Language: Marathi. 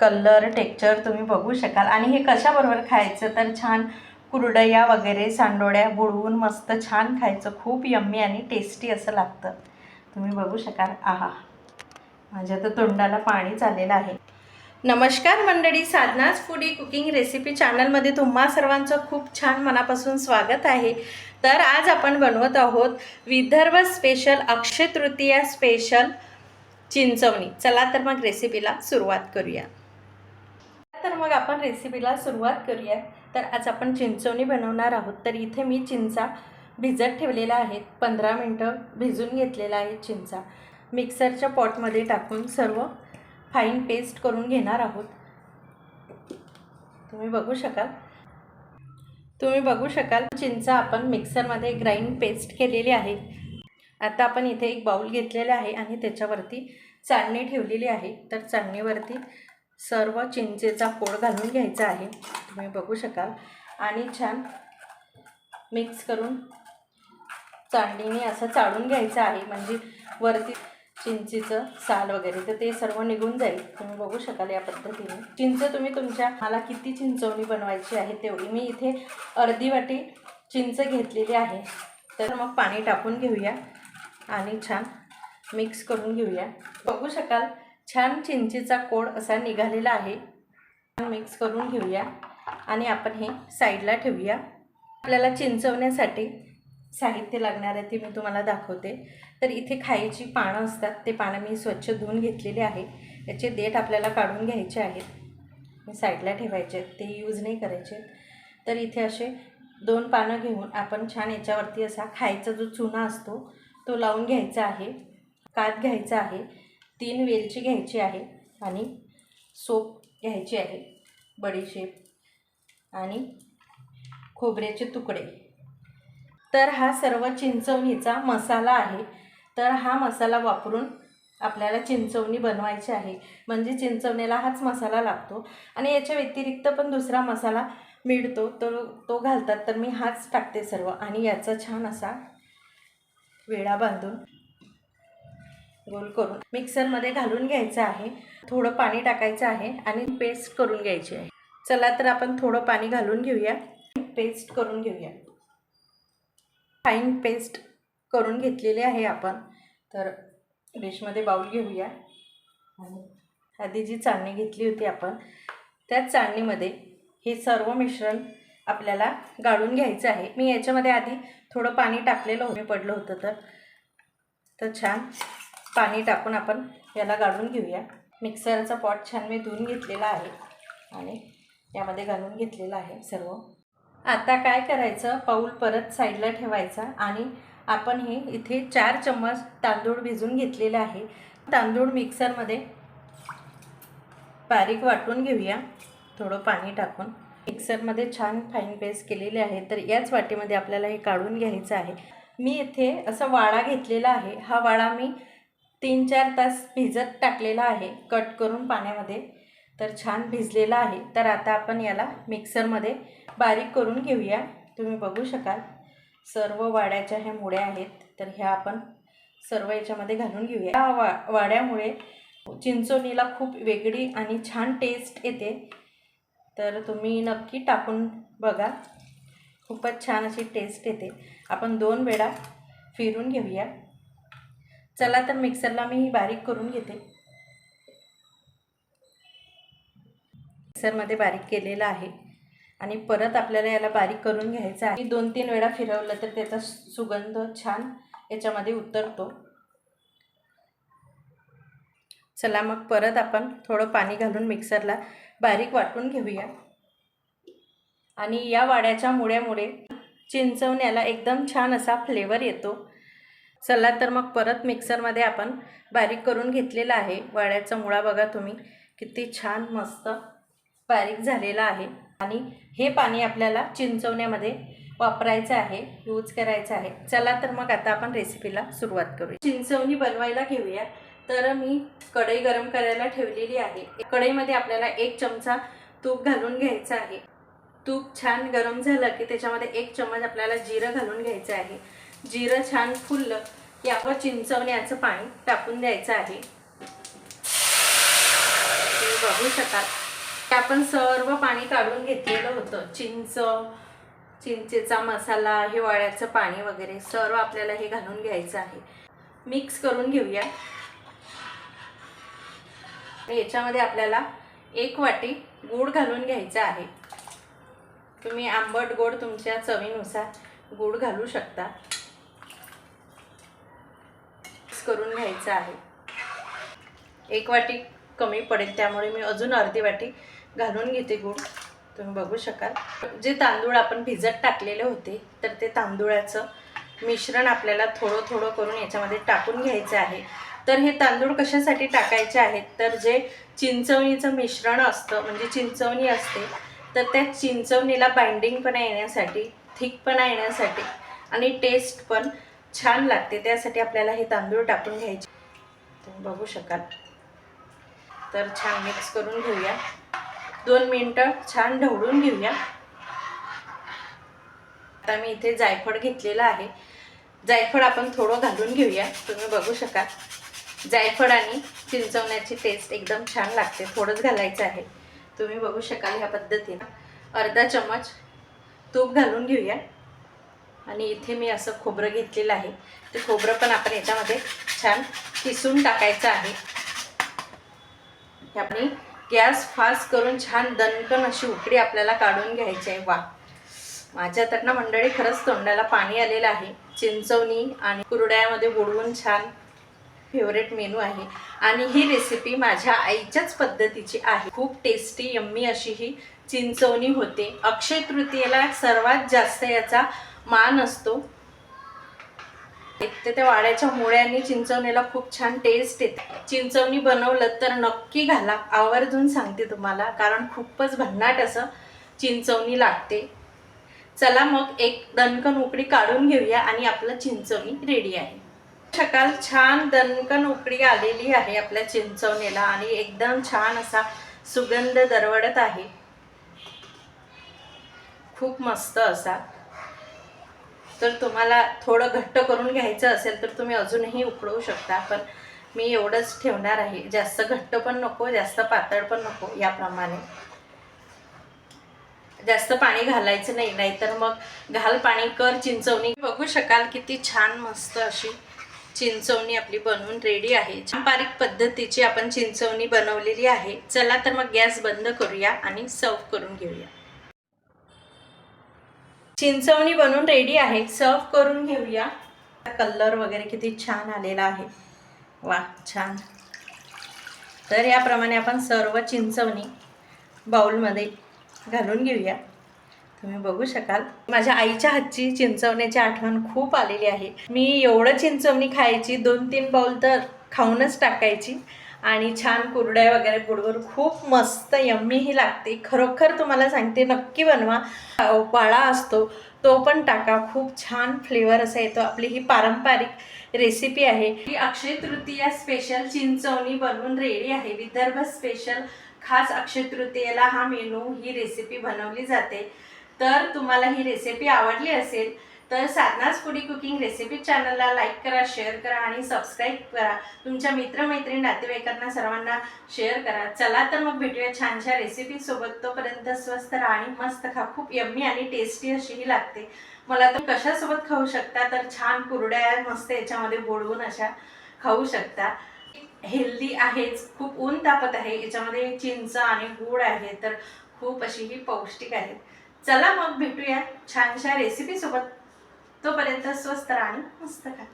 कलर टेक्चर तुम्ही बघू शकाल. आणि हे कशाबरोबर खायचं? तर छान कुरडया वगैरे सांडोळ्या बुडवून मस्त छान खायचं. खूप यम्मी आणि टेस्टी असं लागतं. तुम्ही बघू शकाल. आहा. माझ्या तर तोंडाला पाणी चाललेलं आहे. नमस्कार मंडळी. साधनाच फूडी कुकिंग रेसिपी चॅनलमध्ये तुम्हा सर्वांचं खूप छान मनापासून स्वागत आहे. तर आज आपण बनवत आहोत विदर्भ स्पेशल अक्षय तृतीया स्पेशल चिंचवणी. चला तर मग रेसिपीला सुरुवात करूया. तर मग आपण रेसिपीला सुरुवात करूया तर आज आपण चिंचवणी बनवणार आहोत. तर इथे मी चिंचा भिजत ठेवलेला आहे. पंधरा मिनटं भिजून घेतलेला आहे चिंचा. मिक्सरच्या पॉटमध्ये टाकून सर्व फाईन पेस्ट करून घेणार आहोत. तुम्ही बघू शकाल. तुम्ही बघू शकाल चिंचा आपण मिक्सरमध्ये ग्राइंड पेस्ट केलेली आहे. आता आपण इथे एक बाऊल घेतलेला आहे आणि त्याच्यावरती चाळणी ठेवलेली आहे. तर चाळणीवरती सर्व चिंचेचा पोळ घालून घ्यायचा आहे. तुम्ही बघू शकाल. आणि छान मिक्स करून चाळणीने असं चाळून घ्यायचं आहे. म्हणजे वरती चिंचेचं साल वगैरे तर ते सर्व निघून जाईल. तुम्ही बघू शकाल या पद्धतीने. चिंच तुम्ही तुमच्या मला किती चिंचवणी बनवायची आहे तेवढी. मी इथे अर्धी वाटी चिंच घेतलेली आहे. तर मग पाणी टाकून घेऊया आणि छान मिक्स करून घेऊया. बघू शकाल छान चिंचेचा कोड असा निघालेला आहे. मिक्स करून घेऊया आणि आपण हे साईडला ठेवूया. आपल्याला चिंचवण्यासाठी साहित्य लागणार आहे ते मी तुम्हाला दाखवते. तर इथे खायची पानं असतात ते पानं मी स्वच्छ धुवून घेतलेले आहे. याचे देठ आपल्याला काढून घ्यायचे आहेत. मी साईडला ठेवायचे आहेत ते यूज नाही करायचे तर इथे असे दोन पानं घेऊन आपण छान याच्यावरती असा खायचा जो चुना असतो तो लावून घ्यायचा आहे. कात घ्यायचा आहे. तीन वेलची घ्यायची आहे आणि सोप घ्यायची आहे बडीशेप आणि खोबऱ्याचे तुकडे. तर हा सर्व चिंचवणीचा मसाला आहे. तर हा मसाला वापरून आपल्याला चिंचवणी बनवायची आहे. म्हणजे चिंचवणीला हाच मसाला लागतो आणि याच्या व्यतिरिक्त पण दुसरा मसाला मिळतो. तर तो घालतात तर मी हाच टाकते सर्व आणि याचा छान असा वेळा बांधून रोल करून मिक्सरमध्ये घालून घ्यायचं आहे. थोडं पाणी टाकायचं आहे आणि पेस्ट करून घ्यायची आहे. चला तर आपण थोडं पाणी घालून घेऊया. पेस्ट करून घेऊया. फाईन पेस्ट करून घेतलेली आहे आपण. तर डिशमध्ये बाऊल घेऊया. आणि आधी जी चाळणी घेतली होती आपण त्या चाळणीमध्ये हे सर्व मिश्रण आपल्याला गाळून घ्यायचं आहे. मी याच्यामध्ये आधी थोडं पाणी टाकलेलं हो पडलं होतं तर. तर छान. पाणी टाकून आपण याला गाळून घेऊया. मिक्सरचा पॉट छान मी धुवून घेतलेला आहे आणि यामध्ये घालून घेतलेलं आहे सर्व. आता काय करायचं? पाऊल परत साईडला ठेवायचा आणि आपण हे इथे चार चम्मच तांदूळ भिजून घेतलेले आहे. तांदूळ मिक्सरमध्ये बारीक वाटून घेऊया. थोडं पाणी टाकून. मिक्सरमध्ये छान फाईन पेस्ट केलेली आहे तर याच वाटीमध्ये आपल्याला हे काढून घ्यायचं आहे. मी इथे असा वाडा घेतलेला आहे. हा वाडा मी तीन चार तास भिजत टाकलेला आहे. कट करून पाण्यामध्ये तर छान भिजलेला आहे. तर आता आपण याला मिक्सरमध्ये बारीक करून घेऊया. तुम्ही बघू शकाल. सर्व वाड्याच्या ह्या मुळ्या आहेत. तर ह्या आपण सर्व याच्यामध्ये घालून घेऊया. ह्या वा वाड्यामुळे चिंचोणीला खूप वेगळी आणि छान टेस्ट येते. तर तुम्ही नक्की टाकून बघा. खूपच छान अशी टेस्ट येते. आपण दोन वेळा फिरून घेऊया. चला तर मिक्सरला मी बारीक करून घेते. मिक्सरमध्ये बारीक केलेलं आहे. आणि परत आपल्याला याला बारीक करून घ्यायचं आहे. दोन तीन वेळा फिरवलं तर त्याचा सुगंध छान याच्यामध्ये उतरतो. चला मग परत आपण थोडं पाणी घालून मिक्सरला बारीक वाटून घेऊया. आणि या वाड्याच्या मुळ्यामुळे चिंचवण्याला एकदम छान असा फ्लेवर येतो. चला तर मग परत मिक्सरमध्ये आपण बारीक करून घेतलेला आहे. वाड्याचा मुळा बघा तुम्ही. किती छान मस्त बारीक झालेला आहे. आणि हे पाणी आपल्याला चिंचवण्यामध्ये वापरायचं आहे यूज करायचं आहे. चला तर मग आता आपण रेसिपीला सुरुवात करूया. चिंचवणी बनवायला घेऊया. तर मी कढई गरम करायला ठेवलेली आहे. कढईमध्ये आपल्याला एक चमचा तूप घालून घ्यायचं आहे. तूप छान गरम झालं की त्याच्यामध्ये एक चम्मच आपल्याला जिरं घालून घ्यायचं आहे. जिरं छान फुललं की आपण चिंचवण्याचं पाणी टाकून द्यायचं आहे. बघू शकाल. ते आपण सर्व पाणी काढून घेतलेलं होतं. चिंच चिंचेचा मसाला हिवाळ्याचं पाणी वगैरे सर्व आपल्याला हे घालून घ्यायचं आहे. मिक्स करून घेऊया. याच्यामध्ये आपल्याला एक वाटी गूळ घालून घ्यायचा आहे. तुम्ही आंबट गोड तुमच्या चवीनुसार गूळ घालू शकता. करून घ्यायचं आहे. एक वाटी कमी पडेल त्यामुळे मी अजून अर्धी वाटी घालून घेते गूळ. तुम्ही बघू शकाल. जे तांदूळ आपण भिजत टाकलेले होते तर ते तांदूळाचं मिश्रण आपल्याला थोडं थोडं करून याच्यामध्ये टाकून घ्यायचं आहे. तर हे तांदूळ कशासाठी टाकायचे आहेत? तर जे चिंचवणीचं मिश्रण असतं म्हणजे चिंचवणी असते तर त्या चिंचवणीला बाइंडिंगपणा येण्यासाठी थिकपणा येण्यासाठी आणि टेस्ट पण छान लागते त्यासाठी आपल्याला हे तांदूळ टाकून घ्यायचे. तुम्ही बघू शकाल. तर छान मिक्स करून घेऊया. दोन मिनटं छान ढवळून घेऊया. आता मी इथे जायफळ घेतलेलं आहे. जायफळ आपण थोडं घालून घेऊया. तुम्ही बघू शकाल. जायफळ आणि चिंचवण्याची टेस्ट एकदम छान लागते. थोडंच घालायचं आहे. तुम्ही बघू शकाल ह्या पद्धतीनं. अर्धा चमच तूप घालून घेऊया. आणि इथे मी असं खोबरं घेतलेलं आहे. ते खोबरं पण आपण याच्यामध्ये छान किसून टाकायचं आहे. आपण गॅस फास्ट करून छान दणकण अशी उकडी आपल्याला काढून घ्यायची आहे. वा. माझ्या तर ना मंडळी खरंच तोंडाला पाणी आलेलं आहे. चिंचवणी आणि कुरड्यामध्ये बुडवून छान फेवरेट मेनू आहे. आणि ही रेसिपी माझ्या आईच्याच पद्धतीची आहे. खूप टेस्टी यम्मी अशी ही चिंचवणी होते. अक्षय तृतीयेला सर्वात जास्त याचा मान असतो. एक तर त्या वाड्याच्या मुळ्यांनी चिंचवणीला खूप छान टेस्ट येते. चिंचवणी बनवलं तर नक्की घाला. आवर्जून सांगते तुम्हाला कारण खूपच भन्नाट असं चिंचवणी लागते. चला मग एक दणकन उकडी काढून घेऊया आणि आपलं चिंचवणी रेडी आहे. सकाळ छान दणकन उकडी आलेली आहे आपल्या चिंचवणीला आणि एकदम छान असा सुगंध दरवडत आहे. खूप मस्त असा. तर तुम्हाला थोडं घट्ट करून घ्यायचं असेल तर तुम्ही अजूनही उकडवू शकता पण मी एवढंच ठेवणार आहे. जास्त घट्ट पण नको जास्त पातळ पण नको याप्रमाणे. जास्त पाणी घालायचं नाही नाहीतर मग घाल पाणी कर चिंचवणी. बघू शकाल किती छान मस्त अशी चिंचवणी आपली बनवून रेडी आहे. पारंपरिक पद्धतीची आपण चिंचवणी बनवलेली आहे. चला तर मग गॅस बंद करूया आणि सर्व करून घेऊया. चिंचवणी बनवून रेडी आहे. सर्व करून घेऊया. कलर वगैरे किती छान आलेला आहे. वा छान. तर याप्रमाणे आपण सर्व चिंचवणी बाउलमध्ये घालून घेऊया. तुम्ही बघू शकाल. माझ्या आईच्या हातची चिंचवण्याची आठवण खूप आलेली आहे. मी एवढं चिंचवणी खायची दोन तीन बाउल तर खाऊनच टाकायची. आणि छान कुरड्या वगैरे बुडवून खूप मस्त यम्मीही लागते. खरोखर तुम्हाला सांगते नक्की बनवा. पाळा असतो तो पण टाका. खूप छान फ्लेवर असा येतो. आपली ही पारंपरिक रेसिपी आहे. ही अक्षय तृतीया स्पेशल चिंचवणी बनवून रेडी आहे. विदर्भ स्पेशल खास अक्षय तृतीयेला हा मेनू ही रेसिपी बनवली जाते. तर तुम्हाला ही रेसिपी आवडली असेल तर साधनाच फुडी कुकिंग रेसिपी चॅनलला लाईक करा शेअर करा आणि सबस्क्राईब करा. तुमच्या मित्रमैत्रिणी नातेवाईकांना सर्वांना शेअर करा. चला तर मग भेटूया छानशा रेसिपीसोबत तोपर्यंत स्वस्त राहा आणि मस्त खा. खूप यम्मी आणि टेस्टी अशी ही लागते. मला तर कशासोबत खाऊ शकता? तर छान कुरड्या मस्त याच्यामध्ये बोडवून अशा खाऊ शकता. हेल्दी आहेच. खूप ऊन तापत आहे. याच्यामध्ये चिंच आणि गूळ आहे. तर खूप अशी ही पौष्टिक आहे चला मग भेटूया छानशा रेसिपीसोबत तोपर्यंत स्वस्त राहा आणि मस्त खा.